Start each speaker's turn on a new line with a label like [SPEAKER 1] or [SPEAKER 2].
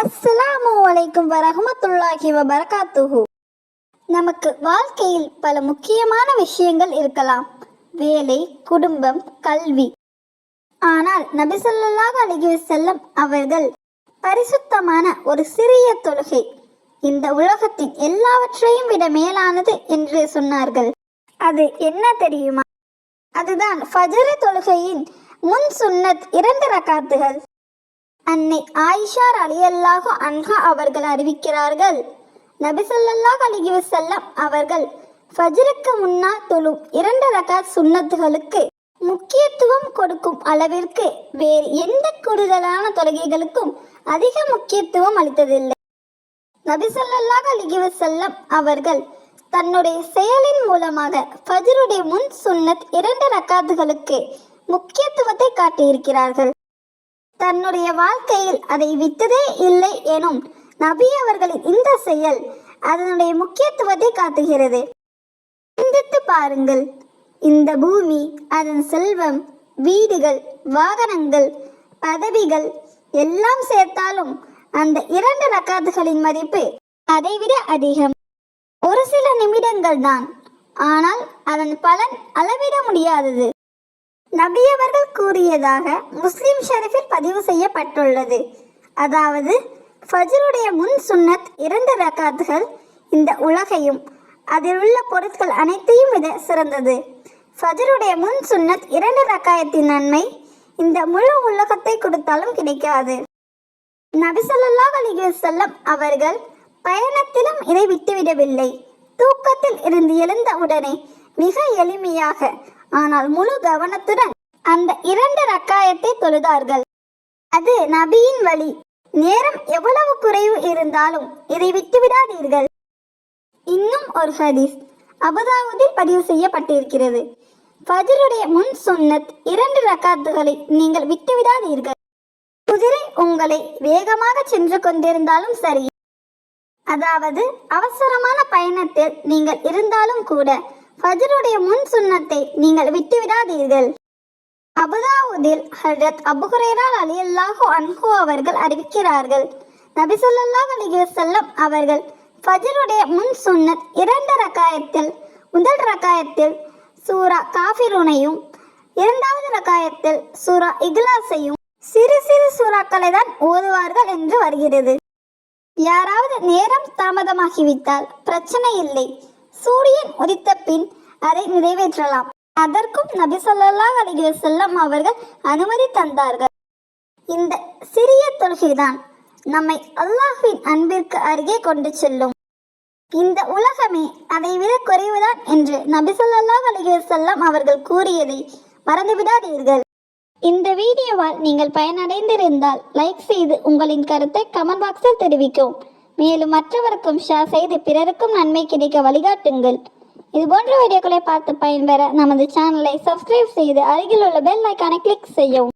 [SPEAKER 1] அஸ்ஸலாமு அலைக்கும் வரஹமத்துல்லாஹி வபரகாத்துஹு. நமக்கு வாழ்க்கையில் பல முக்கியமான விஷயங்கள் இருக்கலாம். வேலை குடும்பம் கல்வி. ஆனால் நபி அழகிய செல்லம் அவர்கள் பரிசுத்தமான ஒரு சிறிய தொழுகை. இந்த உலகத்தின் எல்லாவற்றையும் விட மேலானது என்று சொன்னார்கள். அது என்ன தெரியுமா? அதுதான் ஃபஜ்ர் தொழுகையின் முன் சுன்னத் இரண்டு ரகாத்துகள் அன்னை ஆயிஷா அலியல்லாஹு அன்ஹா அவர்கள் அறிவிக்கிறார்கள். நபிசல்லாஹ் அலிகி வசல்லம் அவர்கள் ஃபஜ்ருக்கு முன்னால் தொழும் இரண்டு ரகாத் சுன்னத்துகளுக்கு முக்கியத்துவம் கொடுக்கும் அளவிற்கு வேறு எந்த கூடுதலான தொழுகைகளுக்கும் அதிக முக்கியத்துவம் அளித்ததில்லை. நபிசல்லாஹ் அலிகி வசல்லம் அவர்கள் தன்னுடைய செயலின் மூலமாக ஃபஜ்ருடைய முன் சுன்னத் இரண்டு ரக்காத்துகளுக்கு முக்கியத்துவத்தை காட்டியிருக்கிறார்கள். தன்னுடைய வாழ்க்கையில் அதை விட்டதே இல்லை எனும் நபி அவர்களின் இந்த செயல் அதனுடைய முக்கியத்துவத்தை காட்டுகிறது. சிந்தித்து பாருங்கள். இந்த பூமி அதன் செல்வம் வீடுகள் வாகனங்கள் பதவிகள் எல்லாம் சேர்த்தாலும் அந்த இரண்டு ரக்காத்துகளின் மதிப்பு அதைவிட அதிகம். ஒரு சில நிமிடங்கள் தான். ஆனால் அதன் பலன் அளவிட முடியாதது. நபி அவர்கள் கூறியதாக முஸ்லிம் ஷெரீஃபில் பதிவு செய்யப்பட்டுள்ளது. அதாவது ஃபஜ்ருடைய முன் சுன்னத் இரண்டு ரக்காத்துகள் இந்த உலகையும் அதில் உள்ள பொருட்கள் அனைத்தையும் விட சிறந்தது. ஃபஜ்ருடைய முன் சுன்னத் இரண்டு ரக்காயத்தின் நன்மை இந்த முழு உலகத்தை கொடுத்தாலும் கிடைக்காது. நபி ஸல்லல்லாஹு செல்லம் அவர்கள் பயணத்திலும் இதை விட்டுவிடவில்லை. தூக்கத்தில் இருந்து எழுந்த உடனே மிக எளிமையாக ஆனால் முழு கவனத்துடன் அந்த இரண்டு ரக்காயத்தை தொழுதார்கள். அது நபியின் வழி. நேரம் எவ்வளவு குறைவு இருந்தாலும் இதை விட்டுவிடாதீர்கள் இன்னும் ஒரு ஹதீஸ் அபுதாவுதில் பதிவு செய்யப்பட்டிருக்கிறது. ஃபஜ்ருடைய முன் சுன்னத் இரண்டு ரக்காத்துகளை நீங்கள் விட்டுவிடாதீர்கள் குதிரை உங்களை வேகமாக சென்று கொண்டிருந்தாலும் சரி. அதாவது அவசரமான பயணத்தில் நீங்கள் இருந்தாலும் கூட ஃபஜ்ருடைய முன் சுன்னத்தை நீங்கள் விட்டுவிடாதீர்கள். அபுதாவுதில் ஹஜரத் அபுஹுரேரால் அலியல்லாஹு அன்ஹு அவர்கள் அறிவிக்கிறார்கள். நபிசல்லாஹ் அலி அலைஹி அவர்கள் ஃபஜ்ருடைய முன் சுன்னத் இரண்டு ரக்காயத்தில் முதல் ரக்காயத்தில் சூரா காஃபிருனையும் இரண்டாவது ரக்காயத்தில் சூரா இக்லாஸையும் சிறு சிறு சூறாக்களை தான் ஓதுவார்கள் என்று வருகிறது. யாராவது நேரம் தாமதமாகிவிட்டால் பிரச்சனை இல்லை. சூரியன் உதித்த பின் அதை நிறைவேற்றலாம். அதற்கும் நபி ஸல்லல்லாஹு அலிக செல்லம் அவர்கள் அனுமதி தந்தார்கள். இந்த சிறிய தொழுகைதான் நம்மை அல்லாஹின் அன்பிற்கு அருகே கொண்டு செல்லும். இந்த உலகமே அதை விட குறைவுதான் என்று நபி ஸல்லல்லாஹு அலிக செல்லம் அவர்கள் கூறியதை மறந்துவிடாதீர்கள். இந்த வீடியோவால் நீங்கள் பயனடைந்திருந்தால் லைக் செய்து உங்களின் கருத்தை கமெண்ட் பாக்ஸில் தெரிவிக்கும் மேலும் மற்றவருக்கும் ஷேர் செய்து பிறருக்கும் நன்மை கிடைக்க வழிகாட்டுங்கள். இது போன்ற வீடியோக்களை பார்த்து பயன்பெற நமது சேனலை சப்ஸ்கிரைப் செய்து அருகில் உள்ள பெல் ஐக்கானை கிளிக் செய்யவும்.